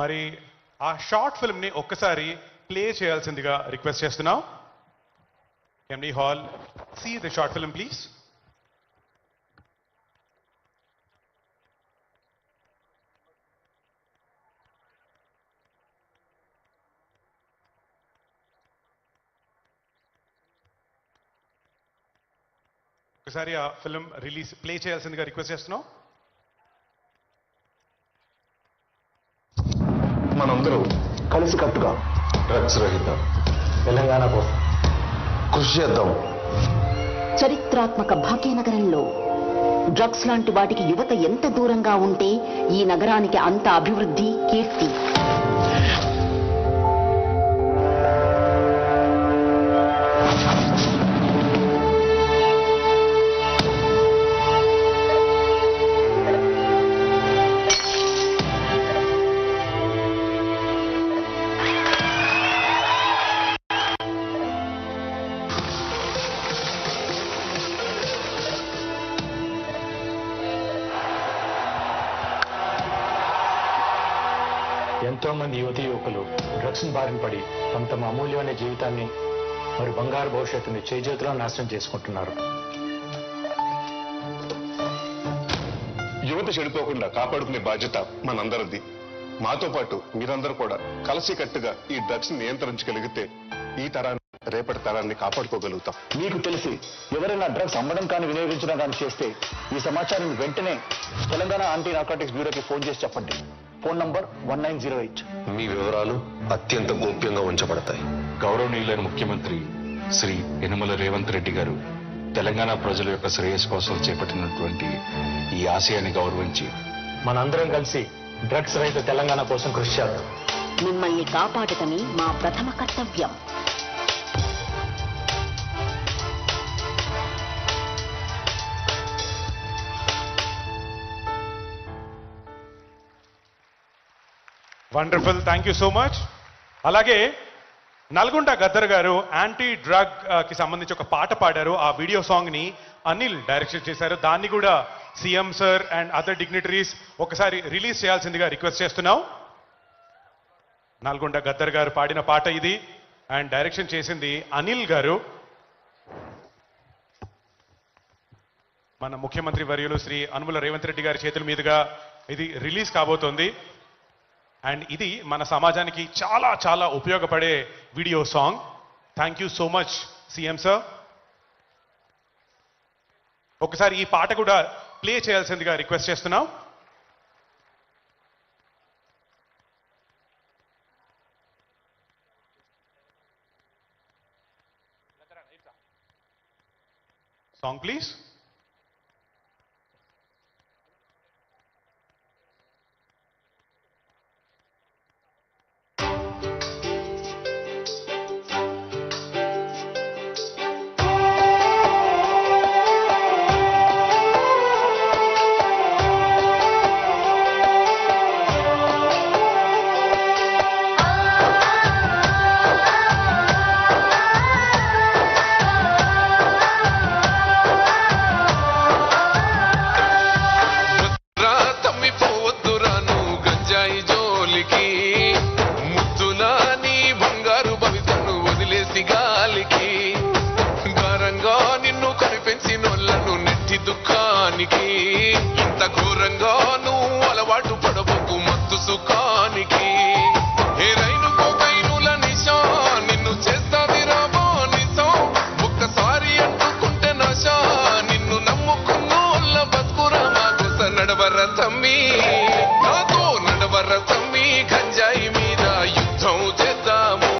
మరి ఆ షార్ట్ ఫిల్మ్ని ఒక్కసారి ప్లే చేయాల్సిందిగా రిక్వెస్ట్ చేస్తున్నాం. And all see the short film please ఒకసారి ఆ ఫిల్మ్ రిలీజ్ ప్లే చేయాల్సిందిగా రిక్వెస్ట్ చేస్తున్నాం. మనందరూ కలిసికట్టుగా డ్రగ్స్ రహిత. తెలంగాణ కోసం. కృషి చేద్దాం. చరిత్రాత్మక భాగ్యనగరంలో డ్రగ్స్ లాంటి వాటికి యువత ఎంత దూరంగా ఉంటే ఈ నగరానికి అంత అభివృద్ధి కీర్తి. ఎంతో మంది యువతి యువకులు. డ్రగ్స్ బారిన పడి తమ తమ అమూల్యమైన జీవితాన్ని మరి బంగారు భవిష్యత్తుని చేజేతులో నాశనం చేసుకుంటున్నారు. యువత చెడిపోకుండా కాపాడుకునే బాధ్యత మనందరిది. మాతో పాటు మీరందరూ కూడా కలిసికట్టుగా ఈ డ్రగ్స్ నియంత్రించగలిగితే ఈ తరాన్ని రేపటి తరాన్ని కాపాడుకోగలుగుతాం. మీకు తెలిసి ఎవరైనా డ్రగ్స్ అమ్మడం కానీ వినియోగించడం కానీ చేస్తే ఈ సమాచారం వెంటనే తెలంగాణ యాంటీ నార్కోటిక్స్ బ్యూరోకి ఫోన్ చేసి చెప్పండి. Phone number one nine zero eight. మీ వివరాలు అత్యంత గోప్యంగా ఉంచబడతాయి. గౌరవనీయులైన ముఖ్యమంత్రి శ్రీ యనమల రేవంత్ రెడ్డి గారు తెలంగాణ ప్రజల యొక్క శ్రేయస్సు కోసం చేపట్టినటువంటి ఈ ఆశయాన్ని గౌరవించి మనందరం కలిసి డ్రగ్స్ రహిత తెలంగాణ కోసం కృషి చేద్దాం. మిమ్మల్ని కాపాడటమే మా ప్రథమ కర్తవ్యం. Wonderful thank you so much అలాగే నల్గొండ గద్దర్ గారు యాంటీ డ్రగ్ uh, కి సంబంధించి ఒక పాట పాడారు. ఆ వీడియో సాంగ్ని అనిల్ డైరెక్షన్ చేశారు. దాన్ని కూడా CM sir and other dignitaries ఒకసారి రిలీజ్ చేయాల్సిందిగా రిక్వెస్ట్ చేస్తున్నాం. నల్గొండ గద్దర్ గారు పాడిన పాట ఇది. అండ్ డైరెక్షన్ చేసింది అనిల్ గారు. మన ముఖ్యమంత్రి వర్యులు శ్రీ అనుముల రేవంత్ రెడ్డి గారి చేతుల మీదుగా ఇది రిలీజ్ కాబోతోంది. అండ్ ఇది మన సమాజానికి చాలా చాలా ఉపయోగపడే video song thank you so much CM sir ఒకసారి ఈ పాట కూడా ప్లే చేయాల్సిందిగా రిక్వెస్ట్ చేస్తున్నాం. సాంగ్ ప్లీజ్ దుఃఖానికి ఇంత ఘోరంగా నువ్వు అలవాటు పడవకు మత్తు సుఖానికి. ఏ రైలు